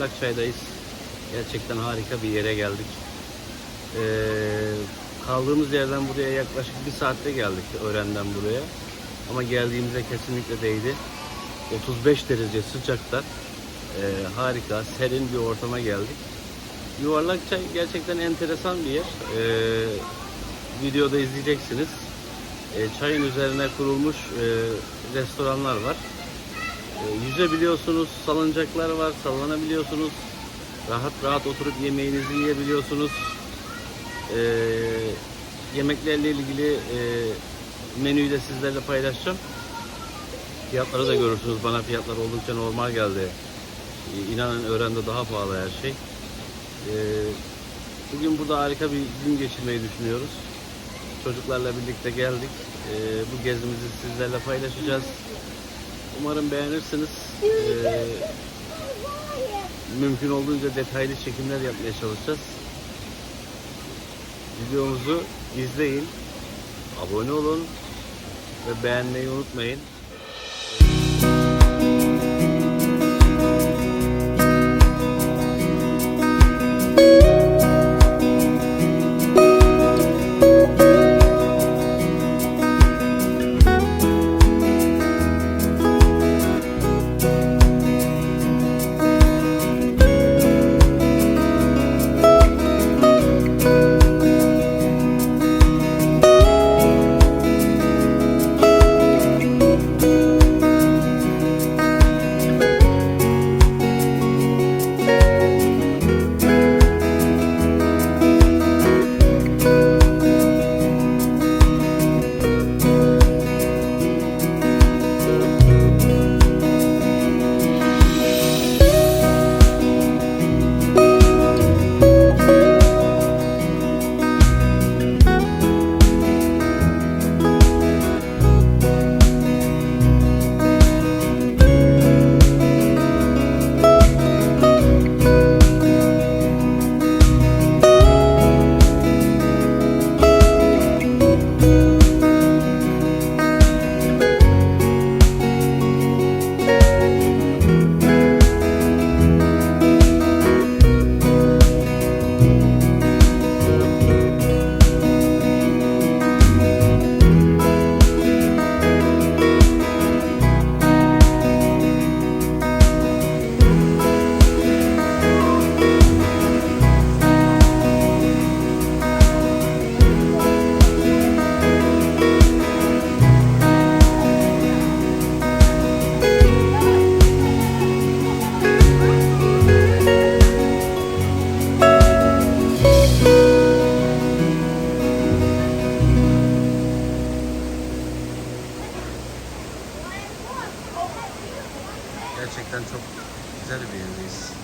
Yuvarlakçay'dayız. Gerçekten harika bir yere geldik. Ee, kaldığımız yerden buraya yaklaşık bir saatte geldik öğrenden buraya. Ama geldiğimize kesinlikle değdi. 35 derece sıcakta ee, harika, serin bir ortama geldik. Yuvarlakçay gerçekten enteresan bir yer. Ee, videoda izleyeceksiniz. Ee, çayın üzerine kurulmuş e, restoranlar var. Ee, yüzebiliyorsunuz, salıncaklar var, sallanabiliyorsunuz. Rahat rahat oturup yemeğinizi yiyebiliyorsunuz. Ee, yemeklerle ilgili e, menüyü de sizlerle paylaşacağım. Fiyatları da görürsünüz. Bana fiyatlar oldukça normal geldi. Ee, İnanın öğrende daha pahalı her şey. Ee, bugün burada harika bir gün geçirmeyi düşünüyoruz. Çocuklarla birlikte geldik. Ee, bu gezimizi sizlerle paylaşacağız. Umarım beğenirsiniz. Ee, mümkün olduğunca detaylı çekimler yapmaya çalışacağız. Videomuzu izleyin, abone olun ve beğenmeyi unutmayın. Gerçekten çok güzel bir yerdeyiz.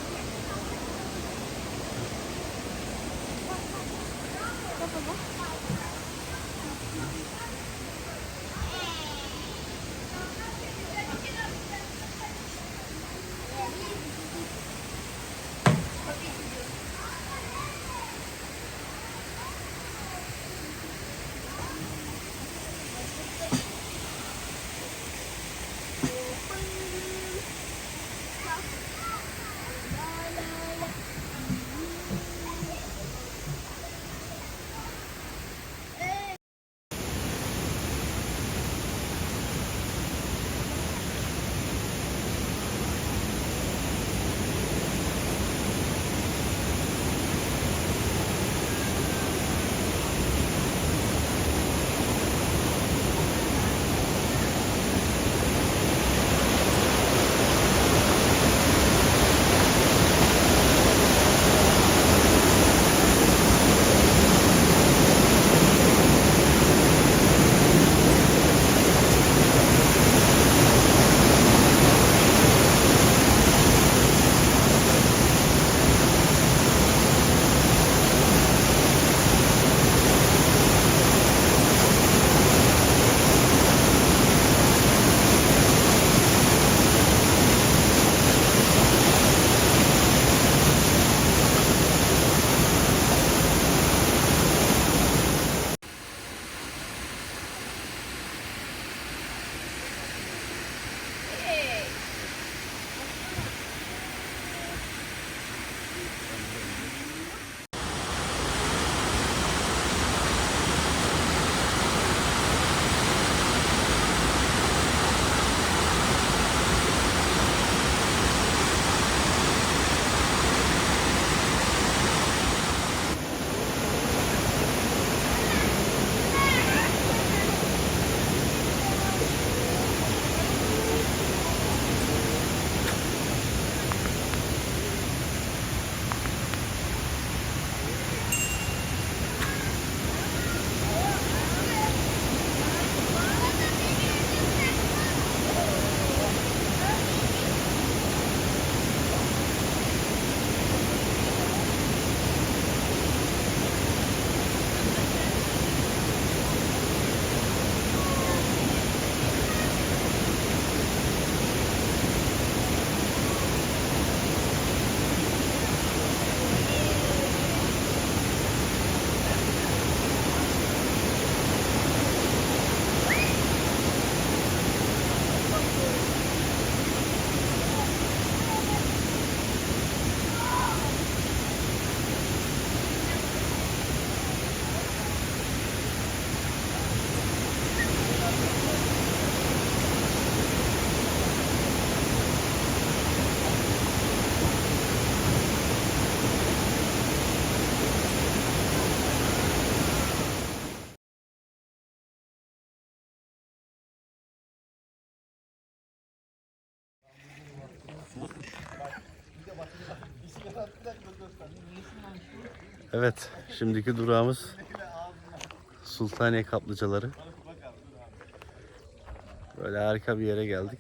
Evet, şimdiki durağımız Sultaniye kaplıcaları. Böyle harika bir yere geldik.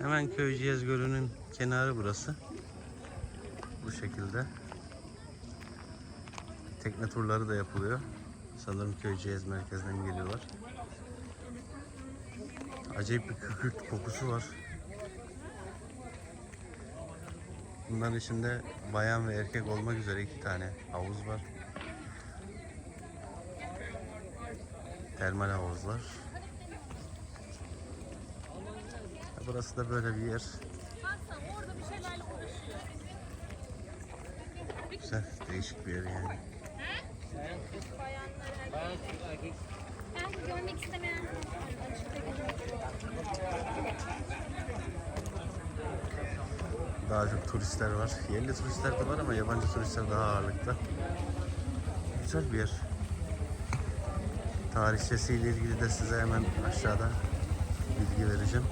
Hemen Köyceğiz Gölü'nün kenarı burası. Bu şekilde. Tekne turları da yapılıyor. Sanırım Köyceğiz merkezden geliyorlar. Acayip bir kükürt kokusu var. Bunların içinde bayan ve erkek olmak üzere iki tane havuz var. Termal havuzlar. Burası da böyle bir yer. Güzel, değişik bir yer yani. Görmek istemeyen Daha çok turistler var. Yerli turistler de var ama yabancı turistler daha ağırlıkta. Güzel bir yer. Tarihçesiyle ilgili de size hemen aşağıda bilgi vereceğim.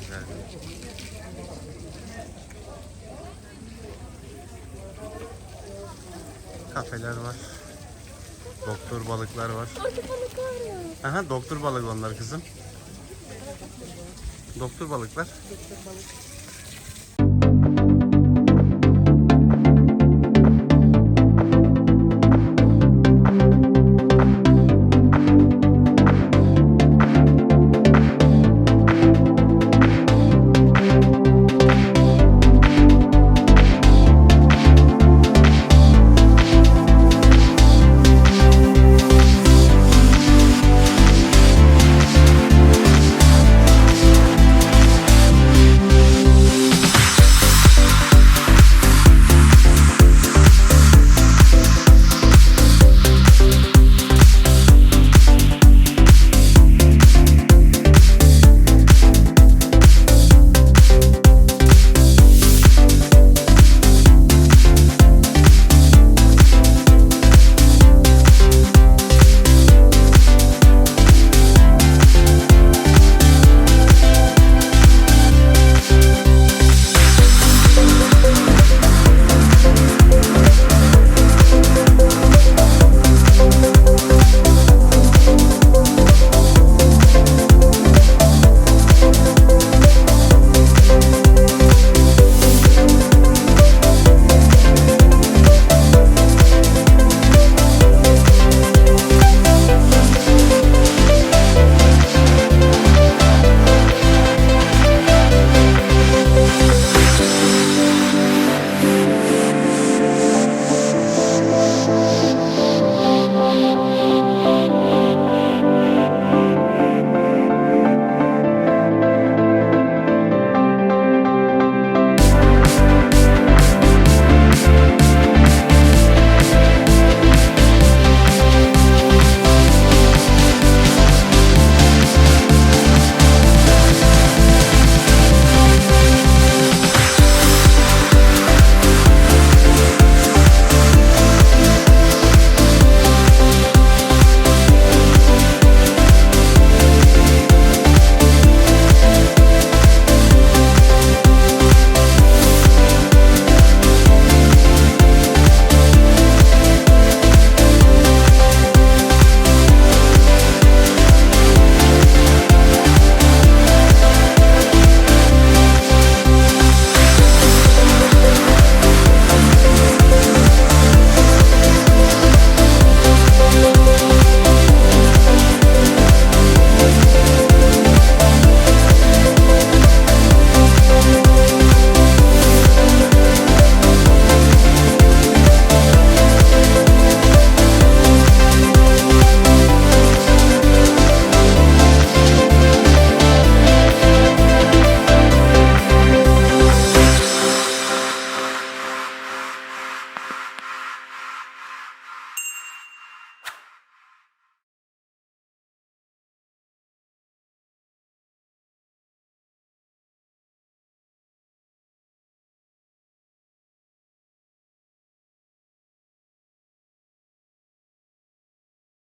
Güzel. Kafeler var. Doktor balıklar var. Aha doktor balık onlar kızım. Doktor balıklar. Doktor balık.